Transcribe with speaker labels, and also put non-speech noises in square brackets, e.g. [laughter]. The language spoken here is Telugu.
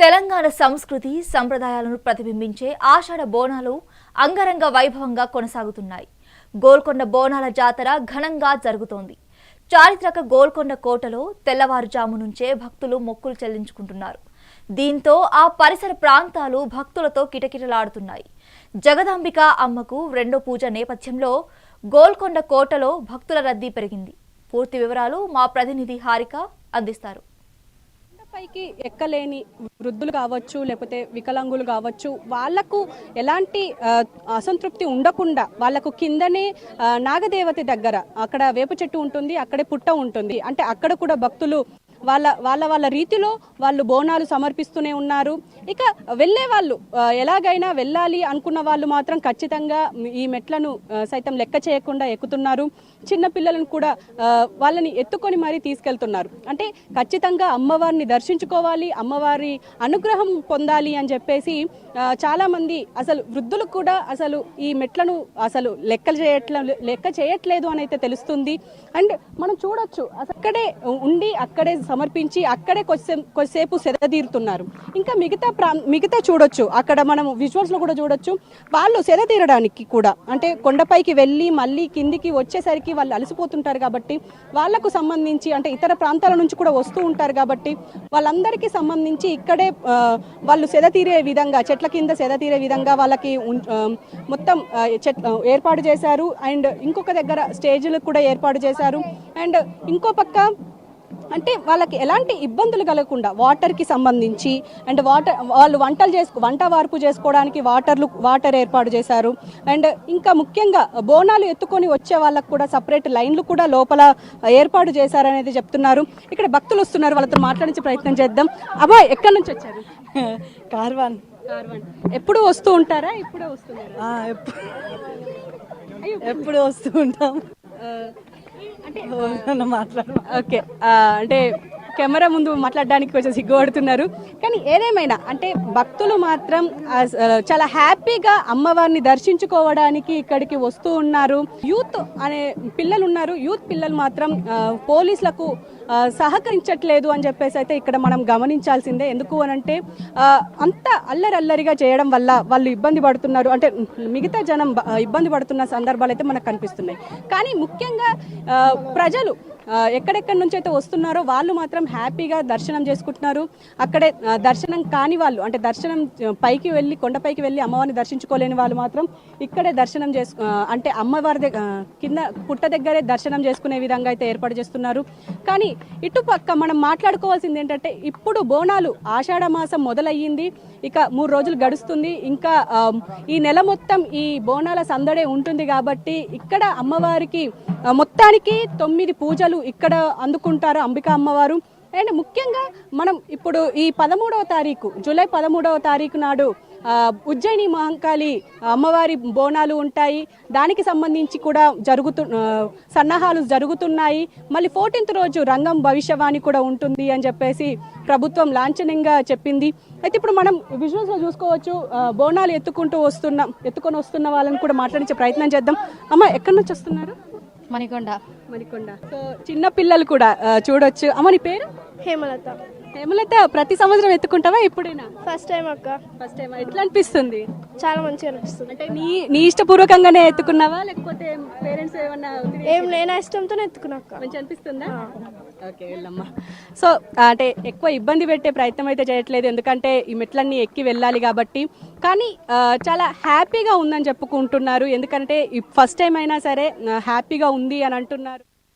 Speaker 1: తెలంగాణ సంస్కృతి సంప్రదాయాలను ప్రతిబింబించే ఆషాఢ బోనాలు అంగరంగ వైభవంగా కొనసాగుతున్నాయి. గోల్కొండ బోనాల జాతర ఘనంగా జరుగుతోంది. చారిత్రక గోల్కొండ కోటలో తెల్లవారుజాము నుంచే భక్తులు మొక్కులు చెల్లించుకుంటున్నారు. దీంతో ఆ పరిసర ప్రాంతాలు భక్తులతో కిటకిటలాడుతున్నాయి. జగదాంబిక అమ్మకు రెండో పూజ నేపథ్యంలో గోల్కొండ కోటలో భక్తుల రద్దీ పెరిగింది. పూర్తి వివరాలు మా ప్రతినిధి హారిక అందిస్తారు.
Speaker 2: పైకి ఎక్కలేని వృద్ధులు కావచ్చు లేకపోతే వికలాంగులు కావచ్చు వాళ్ళకు ఎలాంటి అసంతృప్తి ఉండకుండా వాళ్ళకు కిందనే ఆ, నాగదేవత దగ్గర అక్కడ వేప చెట్టు ఉంటుంది అక్కడే పుట్ట ఉంటుంది. అంటే అక్కడ కూడా భక్తులు వాళ్ళ వాళ్ళ వాళ్ళ రీతిలో వాళ్ళు బోనాలు సమర్పిస్తూనే ఉన్నారు. ఇక వెళ్ళే వాళ్ళు ఎలాగైనా వెళ్ళాలి అనుకున్న వాళ్ళు మాత్రం ఖచ్చితంగా ఈ మెట్లను సైతం లెక్క చేయకుండా ఎక్కుతున్నారు. చిన్న పిల్లలను కూడా వాళ్ళని ఎత్తుకొని మరీ తీసుకెళ్తున్నారు. అంటే ఖచ్చితంగా అమ్మవారిని దర్శించుకోవాలి అమ్మవారి అనుగ్రహం పొందాలి అని చెప్పేసి చాలామంది అసలు వృద్ధులు కూడా అసలు ఈ మెట్లను అసలు లెక్క చేయట్లే లెక్క చేయట్లేదు అని అయితే తెలుస్తుంది. అండ్ మనం చూడొచ్చు అక్కడే ఉండి అక్కడే సమర్పించి అక్కడే కొద్దిసే- కొద్దిసేపు సెదతీరుతున్నారు. ఇంకా మిగతా ప్రా మిగతా చూడొచ్చు. అక్కడ మనం విజువల్స్లో కూడా చూడొచ్చు. వాళ్ళు సెదతీరడానికి కూడా. అంటే కొండపైకి వెళ్ళి మళ్ళీ కిందికి వచ్చేసరికి వాళ్ళు అలసిపోతుంటారు కాబట్టి వాళ్ళకు సంబంధించి అంటే ఇతర ప్రాంతాల నుంచి కూడా వస్తూ ఉంటారు కాబట్టి వాళ్ళందరికీ సంబంధించి ఇక్కడే వాళ్ళు సెదతీరే విధంగా చెట్ల కింద సెదతీరే విధంగా వాళ్ళకి మొత్తం చెట్ ఏర్పాటు చేశారు. అండ్ ఇంకొక దగ్గర స్టేజ్లకు కూడా ఏర్పాటు చేశారు. అండ్ ఇంకో పక్క అంటే వాళ్ళకి ఎలాంటి ఇబ్బందులు కలగకుండా వాటర్కి సంబంధించి అండ్ వాటర్ వాళ్ళు వంటలు చేసుకో వంట వార్పు చేసుకోవడానికి వాటర్లు వాటర్ ఏర్పాటు చేశారు. అండ్ ఇంకా ముఖ్యంగా బోనాలు ఎత్తుకొని వచ్చే వాళ్ళకు కూడా సపరేట్ లైన్లు కూడా లోపల ఏర్పాటు చేశారనేది చెప్తున్నారు. ఇక్కడ భక్తులు వస్తున్నారు వాళ్ళతో మాట్లాడించే ప్రయత్నం చేద్దాం. అబ్బాయి ఎక్కడి నుంచి వచ్చారు? [laughs]
Speaker 3: కార్వాన్.
Speaker 2: కార్వాన్. ఎప్పుడు వస్తూ ఉంటారా? ఇప్పుడే వస్తున్నారా.
Speaker 3: ఎప్పుడు వస్తూ ఉంటాం? అంటే మాట్లాడు.
Speaker 2: ఓకే ఆ, అంటే కెమెరా ముందు మాట్లాడడానికి కొంచెం సిగ్గుపడుతున్నారు. కానీ ఏదేమైనా అంటే భక్తులు మాత్రం చాలా హ్యాపీగా అమ్మవారిని దర్శించుకోవడానికి ఇక్కడికి వస్తూ ఉన్నారు. యూత్ అనే పిల్లలు ఉన్నారు యూత్ పిల్లలు మాత్రం పోలీసులకు సహకరించట్లేదు అని చెప్పేసి అయితే ఇక్కడ మనం గమనించాల్సిందే. ఎందుకు అని అంటే అంత అల్లరల్లరిగా చేయడం వల్ల వాళ్ళు ఇబ్బంది పడుతున్నారు. అంటే మిగతా జనం ఇబ్బంది పడుతున్న సందర్భాలు అయితే మనకు కనిపిస్తున్నాయి. కానీ ముఖ్యంగా ప్రజలు ఎక్కడెక్కడి నుంచి అయితే వస్తున్నారో వాళ్ళు మాత్రం హ్యాపీగా దర్శనం చేసుకుంటున్నారు. అక్కడే దర్శనం కాని వాళ్ళు అంటే దర్శనం పైకి వెళ్ళి కొండపైకి వెళ్ళి అమ్మవారిని దర్శించుకోలేని వాళ్ళు మాత్రం ఇక్కడే దర్శనం చేసు అంటే అమ్మవారి దగ్గర కింద పుట్ట దగ్గరే దర్శనం చేసుకునే విధంగా అయితే ఏర్పాటు చేస్తున్నారు. కానీ ఇటుపక్క మనం మాట్లాడుకోవాల్సింది ఏంటంటే ఇప్పుడు బోనాలు ఆషాఢ మాసం మొదలయ్యింది. ఇక మూడు రోజులు గడుస్తుంది. ఇంకా ఈ నెల మొత్తం ఈ బోనాల సందడే ఉంటుంది కాబట్టి ఇక్కడ అమ్మవారికి మొత్తానికి తొమ్మిది పూజలు ఇక్కడ అందుకుంటారు అంబికా అమ్మవారు. అండ్ ముఖ్యంగా మనం ఇప్పుడు ఈ పదమూడవ తారీఖు జూలై పదమూడవ తారీఖు నాడు ఉజ్జయిని మహంకాళి అమ్మవారి బోనాలు ఉంటాయి. దానికి సంబంధించి కూడా జరుగుతు సన్నాహాలు జరుగుతున్నాయి. మళ్ళీ ఫోర్టీన్త్ రోజు రంగం భవిష్యవాణి కూడా ఉంటుంది అని చెప్పేసి ప్రభుత్వం లాంఛనంగా చెప్పింది. అయితే ఇప్పుడు మనం విజువల్స్లో చూసుకోవచ్చు. బోనాలు ఎత్తుకుంటూ వస్తున్న ఎత్తుకొని వస్తున్న వాళ్ళని కూడా మాట్లాడించే ప్రయత్నం చేద్దాం. అమ్మ ఎక్కడి నుంచి వస్తున్నారు?
Speaker 4: మణికొండ.
Speaker 2: మణికొండ. సో చిన్న పిల్లలు కూడా చూడొచ్చు. అమ్మ నీ పేరు?
Speaker 5: హేమలత.
Speaker 2: హేమలత ప్రతి సంవత్సరం ఎత్తుకుంటావా ఎప్పుడైనా?
Speaker 5: ఫస్ట్ టైం అక్క.
Speaker 2: ఫస్ట్ టైం ఎట్లా అనిపిస్తుంది?
Speaker 5: చాలా మంచిగా అనిపిస్తుంది.
Speaker 2: అంటే నీ నీ ఇష్టపూర్వకంగానే ఎత్తుకున్నావా? లేకపోతే పేరెంట్స్ ఏమన్నా
Speaker 5: ఏం నేను ఇష్టంతోనే ఎత్తుకున్నా అక్క.
Speaker 2: మంచి అనిపిస్తుందా? ఓకే వెళ్ళమ్మా. సో అంటే ఎక్కువ ఇబ్బంది పెట్టే ప్రయత్నం అయితే చేయట్లేదు. ఎందుకంటే ఈ మెట్లన్నీ ఎక్కి వెళ్ళాలి కాబట్టి. కానీ చాలా హ్యాపీగా ఉందని చెప్పుకుంటున్నారు. ఎందుకంటే ఫస్ట్ టైం అయినా సరే హ్యాపీగా ఉంది అని అంటున్నారు.